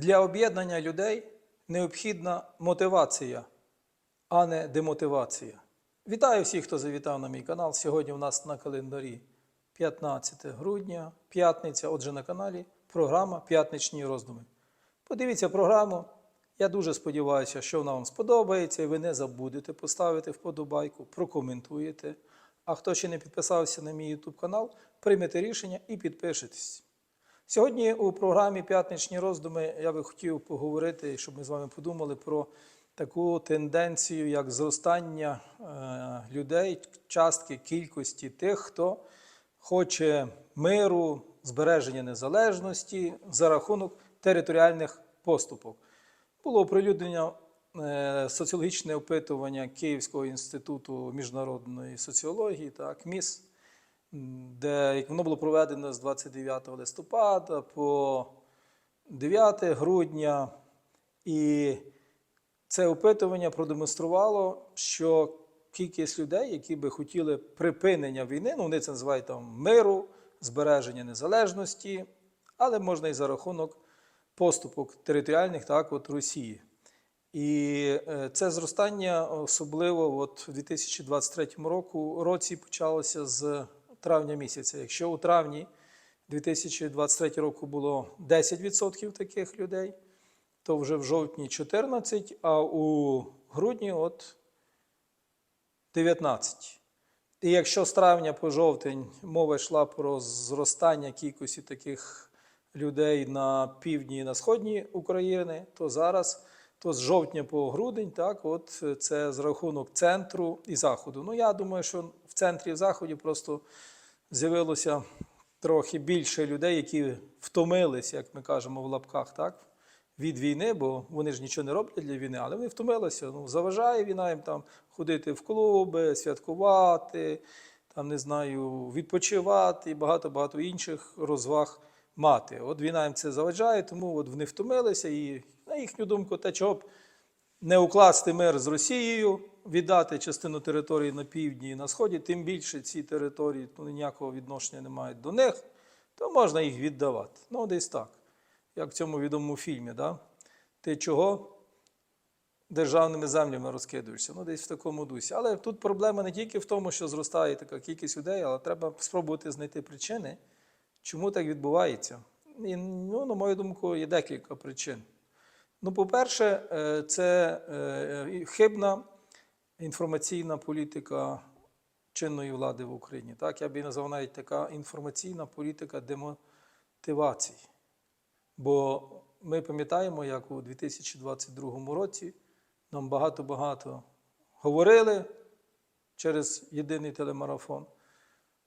Для об'єднання людей необхідна мотивація, а не демотивація. Вітаю всіх, хто завітав на мій канал. Сьогодні у нас на календарі 15 грудня, п'ятниця. Отже, на каналі програма П'ятничні роздуми. Подивіться програму. Я дуже сподіваюся, що вона вам сподобається, і ви не забудете поставити вподобайку, прокоментуєте. А хто ще не підписався на мій YouTube канал, приймете рішення і підпишетесь. Сьогодні у програмі П'ятничні роздуми я би хотів поговорити, щоб ми з вами подумали про таку тенденцію, як зростання е, людей, частки кількості тих, хто хоче миру, збереження незалежності за рахунок територіальних поступок. Було оприлюднено е, соціологічне опитування Київського інституту міжнародної соціології, так, МІС, де воно було проведено з 29 листопада по 9 грудня. І це опитування продемонструвало, що кількість людей, які би хотіли припинення війни, ну вони це називають там миру, збереження незалежності, але можна і за рахунок поступок територіальних, так, от Росії. І е, це зростання особливо от в 2023 року, році почалося з травня місяця. Якщо у травні 2023 року було 10% таких людей, то вже в жовтні 14, а у грудні от 19. І якщо з травня по жовтень мова йшла про зростання кількості таких людей на півдні і на сходні України, то зараз, то з жовтня по грудень, так, от це з рахунок центру і заходу. Ну, я думаю, що в центрі в заході просто з'явилося трохи більше людей, які втомились, як ми кажемо в лапках, так, від війни, бо вони ж нічого не роблять для війни, але вони втомилися. Ну, заважає війна їм там ходити в клуби, святкувати, там, не знаю, відпочивати і багато-багато інших розваг мати. От війна їм це заважає, тому от вони втомилися і, на їхню думку, те, чого б не укласти мир з Росією, віддати частину території на півдні і на сході, тим більше ці території ну, ніякого відношення не мають до них, то можна їх віддавати. Ну, десь так, як в цьому відомому фільмі. Да? Ти чого державними землями розкидуєшся? Ну, десь в такому дусі. Але тут проблема не тільки в тому, що зростає така кількість людей, але треба спробувати знайти причини, чому так відбувається. І, ну, на мою думку, є декілька причин. Ну, по-перше, е, це е, хибна інформаційна політика чинної влади в Україні. Так, я б її назвав навіть така інформаційна політика демотивації. Бо ми пам'ятаємо, як у 2022 році нам багато-багато говорили через єдиний телемарафон,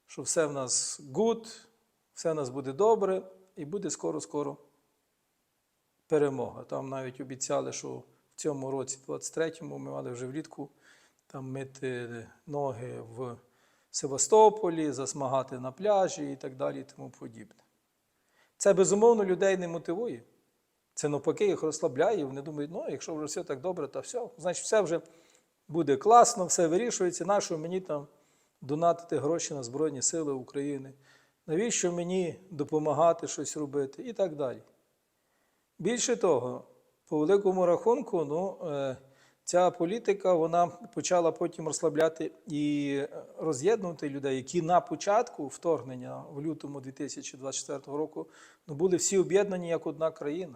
що все в нас good, все в нас буде добре і буде скоро-скоро перемога. Там навіть обіцяли, що в цьому році, 23-му, ми мали вже влітку там мити ноги в Севастополі, засмагати на пляжі і так далі, і тому подібне. Це безумовно людей не мотивує. Це навпаки їх розслабляє. Вони думають, ну, якщо вже все так добре, то все, значить, все вже буде класно, все вирішується. Нащо мені там донатити гроші на Збройні Сили України? Навіщо мені допомагати щось робити? І так далі. Більше того, по великому рахунку, ну, е, ця політика вона почала потім розслабляти і роз'єднувати людей, які на початку вторгнення в лютому 2024 року ну, були всі об'єднані як одна країна.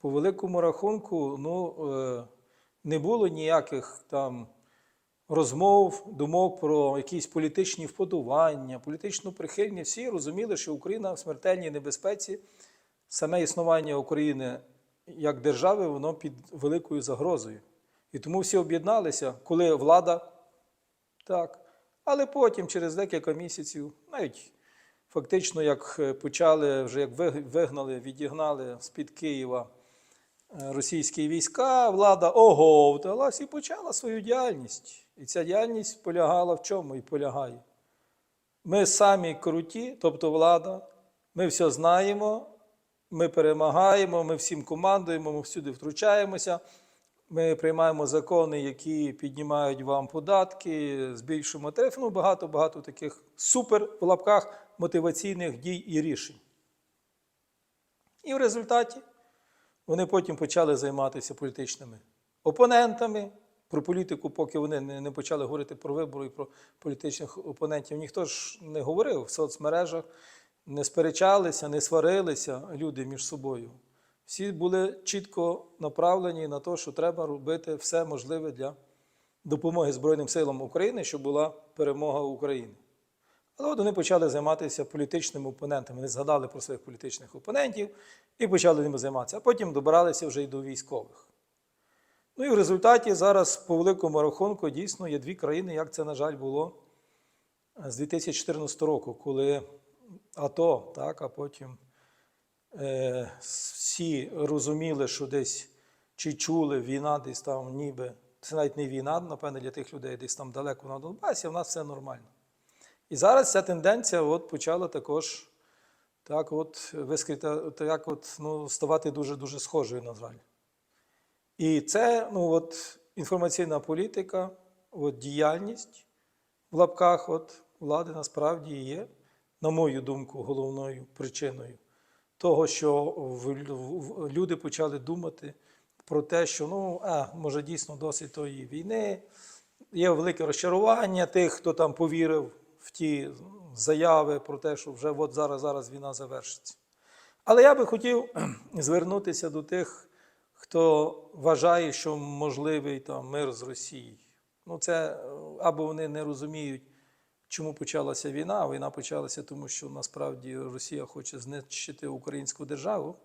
По великому рахунку, ну, е, не було ніяких там розмов, думок про якісь політичні вподобання, політичну прихильність. Всі розуміли, що Україна в смертельній небезпеці, саме існування України як держави, воно під великою загрозою. І тому всі об'єдналися, коли влада так. Але потім, через декілька місяців, навіть фактично, як е, почали, вже як вигнали, відігнали з-під Києва е, російські війська, влада оговталась і почала свою діяльність. І ця діяльність полягала в чому і полягає. Ми самі круті, тобто влада, ми все знаємо, ми перемагаємо, ми всім командуємо, ми всюди втручаємося. Ми приймаємо закони, які піднімають вам податки, збільшуємо тариф. Ну, багато-багато таких супер в лапках мотиваційних дій і рішень. І в результаті вони потім почали займатися політичними опонентами. Про політику, поки вони не почали говорити про вибори і про політичних опонентів, ніхто ж не говорив в соцмережах, не сперечалися, не сварилися люди між собою. Всі були чітко направлені на те, що треба робити все можливе для допомоги Збройним силам України, щоб була перемога України. Але от вони почали займатися політичними опонентами. Вони згадали про своїх політичних опонентів і почали ними займатися. А потім добиралися вже й до військових. Ну і в результаті зараз по великому рахунку дійсно є дві країни, як це, на жаль, було з 2014 року, коли АТО, так, а потім е, всі розуміли, що десь чи чули, війна десь там ніби. Це навіть не війна, напевне, для тих людей десь там далеко на Донбасі, в нас все нормально. І зараз ця тенденція от почала також так от вискрита, так от, ну, ставати дуже-дуже схожою, на жаль. І це ну, от, інформаційна політика, от, діяльність в лапках от, влади насправді є, на мою думку, головною причиною того, що люди почали думати про те, що ну, а, може дійсно досить тої війни, є велике розчарування тих, хто там повірив в ті заяви про те, що вже от зараз, зараз війна завершиться. Але я би хотів звернутися до тих, хто вважає, що можливий там мир з Росією. Ну, це е, або вони не розуміють, чому почалася війна. Війна почалася тому, що насправді Росія хоче знищити українську державу.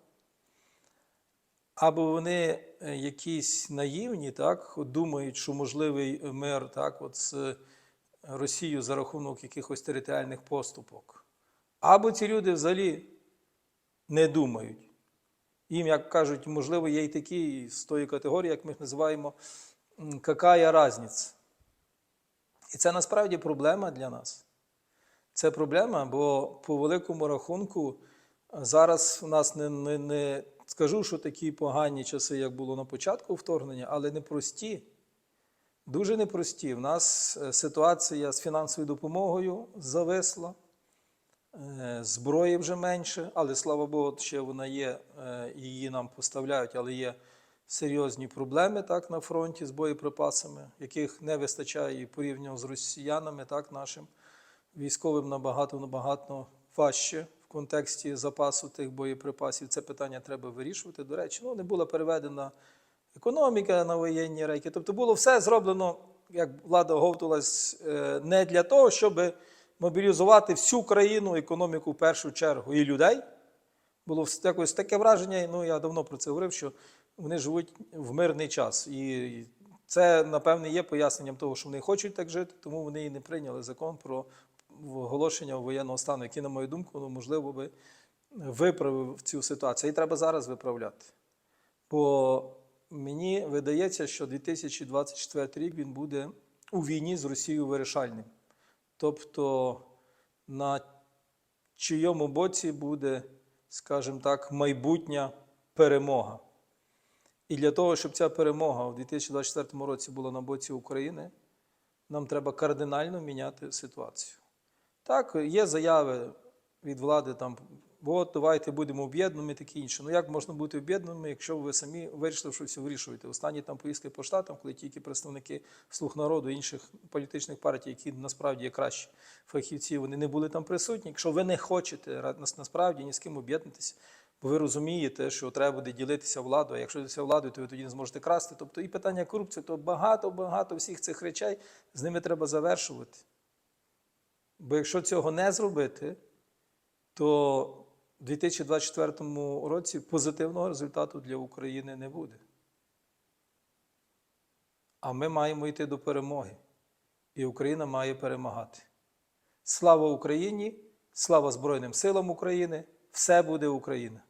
Або вони е, якісь наївні, так, думають, що можливий мир так, от з Росією за рахунок якихось територіальних поступок. Або ці люди взагалі не думають. Їм, як кажуть, можливо, є і такі з тої категорії, як ми їх називаємо, какая разниця. І це насправді проблема для нас. Це проблема, бо по великому рахунку зараз у нас не, не, не скажу, що такі погані часи, як було на початку вторгнення, але непрості. Дуже непрості. У нас е, ситуація з фінансовою допомогою зависла. Е, Зброї вже менше, але слава Богу, ще вона є, е, її нам поставляють, але є серйозні проблеми так, на фронті з боєприпасами, яких не вистачає і порівняно з росіянами, так, нашим військовим набагато набагато важче в контексті запасу тих боєприпасів. Це питання треба вирішувати. До речі, ну, не була переведена економіка на воєнні рейки. Тобто було все зроблено, як влада говталась, е, не для того, щоб мобілізувати всю країну, економіку в першу чергу і людей. Було якось таке враження, ну я давно про це говорив, що вони живуть в мирний час. І це, напевне, є поясненням того, що вони хочуть так жити, тому вони і не прийняли закон про оголошення воєнного стану, який, на мою думку, ну, можливо би виправив цю ситуацію. І треба зараз виправляти. Бо мені видається, що 2024 рік він буде у війні з Росією вирішальним. Тобто на чийому боці буде, скажімо так, майбутня перемога. І для того, щоб ця перемога у 2024 році була на боці України, нам треба кардинально міняти ситуацію. Так, є заяви від влади там. От, давайте будемо об'єднаними таке інше. Ну як можна бути об'єднаними, якщо ви самі вирішили, що все вирішуєте? Останні там поїздки по штатам, коли тільки представники слуг народу інших політичних партій, які насправді є кращі фахівці, вони не були там присутні. Якщо ви не хочете насправді ні з ким об'єднатися, бо ви розумієте, що треба буде ділитися владою. А якщо ділитися владою, то ви тоді не зможете красти. Тобто і питання корупції, то багато-багато всіх цих речей з ними треба завершувати. Бо якщо цього не зробити, то в 2024 році позитивного результату для України не буде. А ми маємо йти до перемоги. І Україна має перемагати. Слава Україні! Слава Збройним силам України! Все буде Україна!